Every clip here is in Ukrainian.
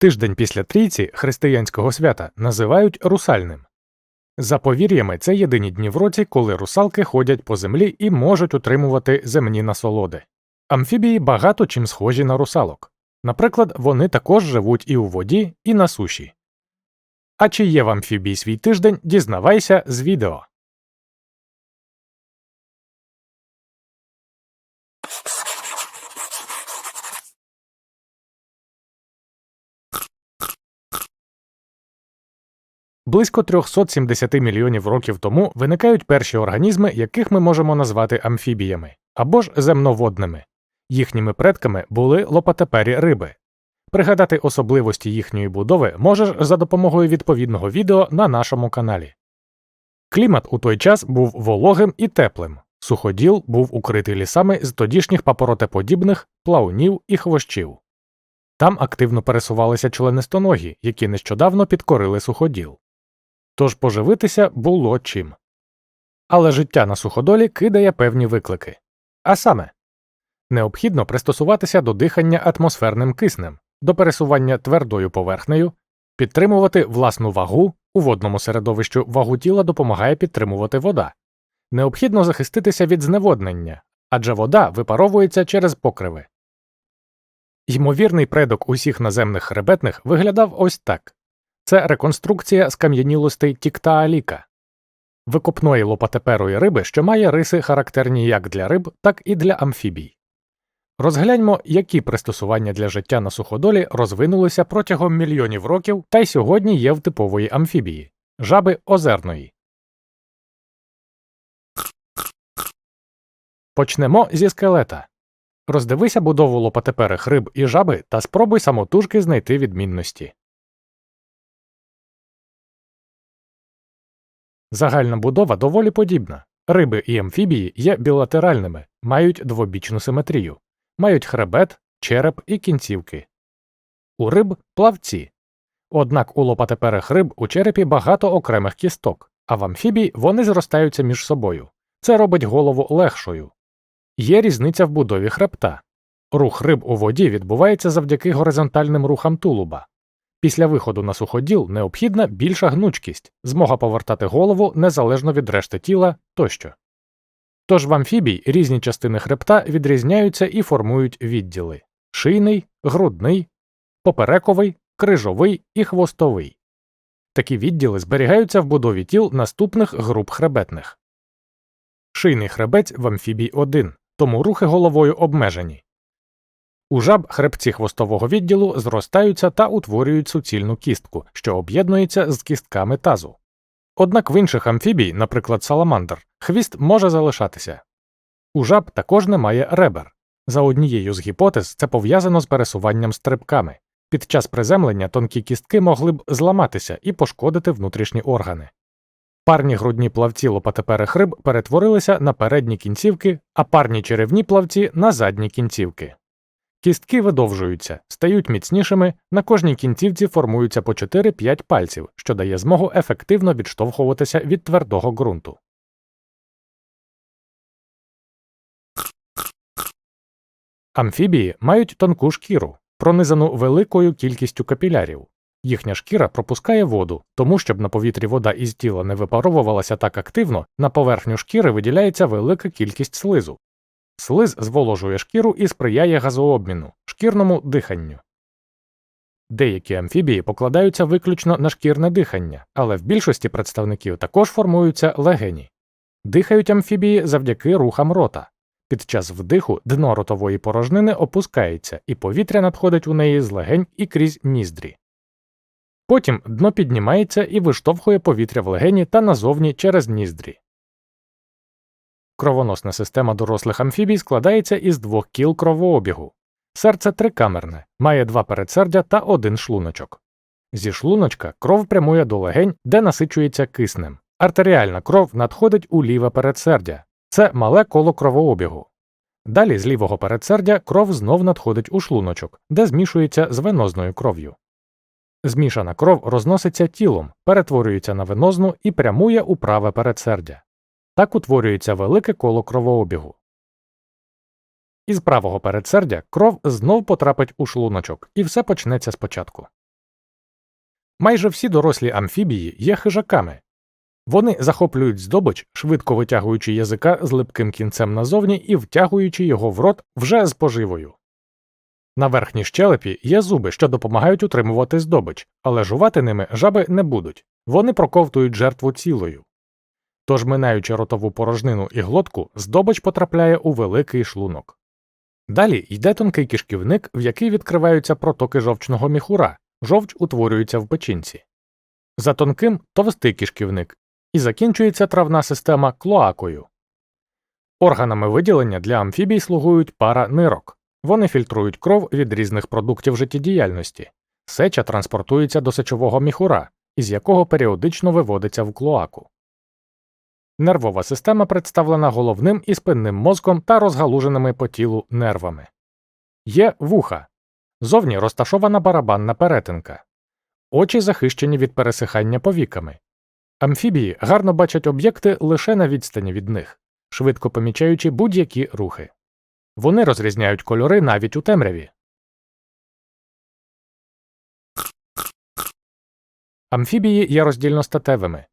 Тиждень після трійці християнського свята називають русальним. За повір'ями, це єдині дні в році, коли русалки ходять по землі і можуть утримувати земні насолоди. Амфібії багато чим схожі на русалок. Наприклад, вони також живуть і у воді, і на суші. А чи є в амфібії свій тиждень, дізнавайся з відео. Близько 370 мільйонів років тому виникають перші організми, яких ми можемо назвати амфібіями або ж земноводними. Їхніми предками були лопатепері риби. Пригадати особливості їхньої будови можеш за допомогою відповідного відео на нашому каналі. Клімат у той час був вологим і теплим. Суходіл був укритий лісами з тодішніх папоротеподібних, плавунів і хвощів. Там активно пересувалися членистоногі, які нещодавно підкорили суходіл. Тож поживитися було чим. Але життя на суходолі кидає певні виклики. А саме, необхідно пристосуватися до дихання атмосферним киснем, до пересування твердою поверхнею, підтримувати власну вагу у водному середовищу вагу тіла допомагає підтримувати вода. Необхідно захиститися від зневоднення, адже вода випаровується через покриви. Ймовірний предок усіх наземних хребетних виглядав ось так це реконструкція скам'янілостей тіктааліка, викопної лопатеперої риби, що має риси характерні як для риб, так і для амфібій. Розгляньмо, які пристосування для життя на суходолі розвинулися протягом мільйонів років та й сьогодні є в типової амфібії жаби озерної. Почнемо зі скелета. Роздивися будову лопатеперих риб і жаби та спробуй самотужки знайти відмінності. Загальна будова доволі подібна. Риби і амфібії є білатеральними, мають двобічну симетрію, мають хребет, череп і кінцівки. У риб плавці. Однак у лопатеперих риб у черепі багато окремих кісток, а в амфібій вони зростаються між собою. Це робить голову легшою. Є різниця в будові хребта. Рух риб у воді відбувається завдяки горизонтальним рухам тулуба. Після виходу на суходіл необхідна більша гнучкість, змога повертати голову незалежно від решти тіла тощо. Тож в амфібій різні частини хребта відрізняються і формують відділи шийний, грудний, поперековий, крижовий і хвостовий. Такі відділи зберігаються в будові тіл наступних груп хребетних. Шийний хребець в амфібій 1, тому рухи головою обмежені. У жаб хребці хвостового відділу зростаються та утворюють суцільну кістку, що об'єднується з кістками тазу. Однак в інших амфібій, наприклад, саламандр, хвіст може залишатися. У жаб також немає ребер. За однією з гіпотез це пов'язано з пересуванням стрибками. Під час приземлення тонкі кістки могли б зламатися і пошкодити внутрішні органи. Парні грудні плавці лопатеперих риб перетворилися на передні кінцівки, а парні черевні плавці на задні кінцівки. Кістки видовжуються, стають міцнішими, на кожній кінцівці формуються по 4-5 пальців, що дає змогу ефективно відштовхуватися від твердого ґрунту. Амфібії мають тонку шкіру, пронизану великою кількістю капілярів. Їхня шкіра пропускає воду, тому щоб на повітрі вода із тіла не випаровувалася так активно, на поверхню шкіри виділяється велика кількість слизу. Слиз зволожує шкіру і сприяє газообміну, шкірному диханню. Деякі амфібії покладаються виключно на шкірне дихання, але в більшості представників також формуються легені. Дихають амфібії завдяки рухам рота. Під час вдиху дно ротової порожнини опускається, і повітря надходить у неї з легень і крізь ніздрі. Потім дно піднімається і виштовхує повітря в легені та назовні через ніздрі. Кровоносна система дорослих амфібій складається із двох кіл кровообігу. Серце трикамерне, має два передсердя та один шлуночок. Зі шлуночка кров прямує до легень, де насичується киснем. Артеріальна кров надходить у ліве передсердя. Це мале коло кровообігу. Далі з лівого передсердя кров знов надходить у шлуночок, де змішується з венозною кров'ю. Змішана кров розноситься тілом, перетворюється на венозну і прямує у праве передсердя. Так утворюється велике коло кровообігу. Із правого передсердя кров знов потрапить у шлуночок, і все почнеться спочатку. Майже всі дорослі амфібії є хижаками. Вони захоплюють здобич, швидко витягуючи язика з липким кінцем назовні і втягуючи його в рот вже з поживою. На верхній щелепі є зуби, що допомагають утримувати здобич, але жувати ними жаби не будуть вони проковтують жертву цілою. Тож, минаючи ротову порожнину і глотку, здобич потрапляє у великий шлунок. Далі йде тонкий кишківник, в який відкриваються протоки жовчного міхура, жовч утворюється в печінці. За тонким товстий кишківник, і закінчується травна система клоакою. Органами виділення для амфібій слугують пара нирок. Вони фільтрують кров від різних продуктів життєдіяльності. Сеча транспортується до сечового міхура, із якого періодично виводиться в клоаку. Нервова система представлена головним і спинним мозком та розгалуженими по тілу нервами. Є вуха. Зовні розташована барабанна перетинка. Очі захищені від пересихання повіками. Амфібії гарно бачать об'єкти лише на відстані від них, швидко помічаючи будь-які рухи. Вони розрізняють кольори навіть у темряві. Амфібії є роздільностатевими.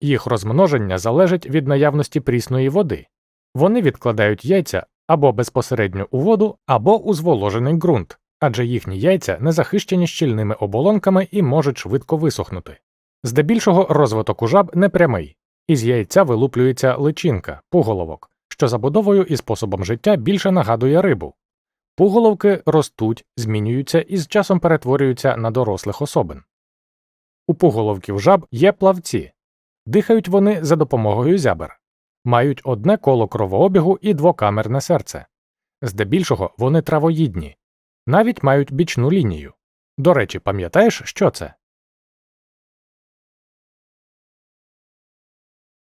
Їх розмноження залежить від наявності прісної води. Вони відкладають яйця або безпосередньо у воду, або у зволожений ґрунт, адже їхні яйця не захищені щільними оболонками і можуть швидко висохнути. Здебільшого розвиток у жаб непрямий, із яйця вилуплюється личинка, пуголовок, що забудовою і способом життя більше нагадує рибу. Пуголовки ростуть, змінюються і з часом перетворюються на дорослих особин. У пуголовків жаб є плавці, дихають вони за допомогою зябер, мають одне коло кровообігу і двокамерне серце. Здебільшого вони травоїдні, навіть мають бічну лінію. До речі, пам'ятаєш, що це?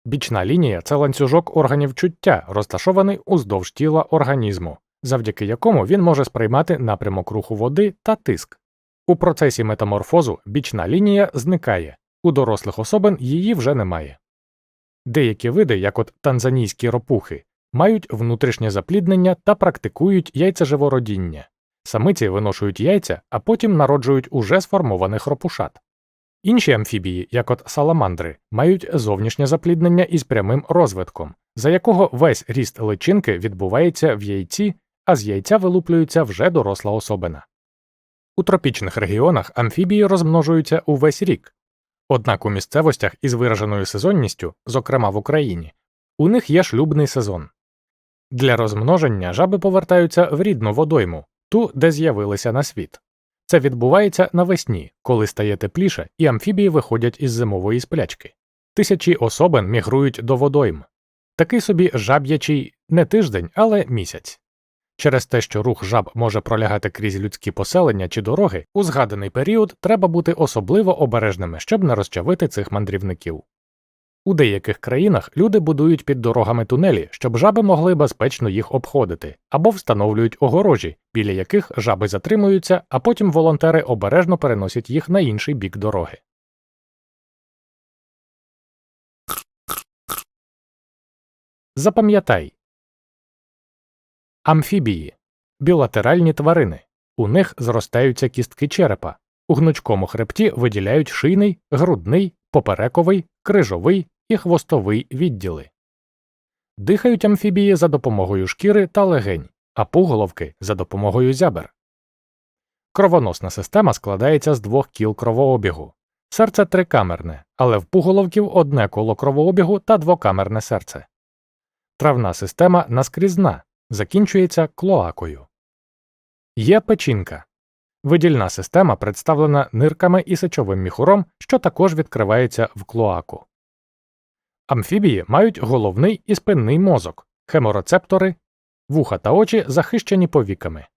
Бічна лінія це ланцюжок органів чуття, розташований уздовж тіла організму, завдяки якому він може сприймати напрямок руху води та тиск. У процесі метаморфозу бічна лінія зникає, у дорослих особин її вже немає. Деякі види, як от танзанійські ропухи, мають внутрішнє запліднення та практикують яйцеживородіння. Самиці виношують яйця, а потім народжують уже сформованих ропушат. Інші амфібії, як от саламандри, мають зовнішнє запліднення із прямим розвитком, за якого весь ріст личинки відбувається в яйці, а з яйця вилуплюється вже доросла особина. У тропічних регіонах амфібії розмножуються увесь рік, однак у місцевостях із вираженою сезонністю, зокрема в Україні, у них є шлюбний сезон. Для розмноження жаби повертаються в рідну водойму, ту, де з'явилися на світ. Це відбувається навесні, коли стає тепліше, і амфібії виходять із зимової сплячки. Тисячі особин мігрують до водойм. Такий собі жаб'ячий не тиждень, але місяць. Через те, що рух жаб може пролягати крізь людські поселення чи дороги, у згаданий період треба бути особливо обережними, щоб не розчавити цих мандрівників. У деяких країнах люди будують під дорогами тунелі, щоб жаби могли безпечно їх обходити, або встановлюють огорожі, біля яких жаби затримуються, а потім волонтери обережно переносять їх на інший бік дороги. Запам'ятай Амфібії білатеральні тварини. У них зростаються кістки черепа. У гнучкому хребті виділяють шийний, грудний, поперековий, крижовий і хвостовий відділи. Дихають амфібії за допомогою шкіри та легень, а пуголовки за допомогою зябер. Кровоносна система складається з двох кіл кровообігу. Серце трикамерне, але в пуголовків одне коло кровообігу та двокамерне серце. Травна система наскрізна, закінчується клоакою. Є печінка. Видільна система представлена нирками і сечовим міхуром, що також відкривається в клоаку. Амфібії мають головний і спинний мозок, хеморецептори, вуха та очі захищені повіками.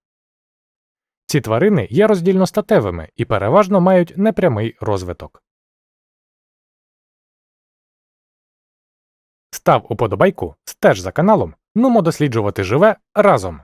Ці тварини є роздільностатевими і переважно мають непрямий розвиток. Став уподобайку, стеж за каналом, нумо досліджувати живе разом.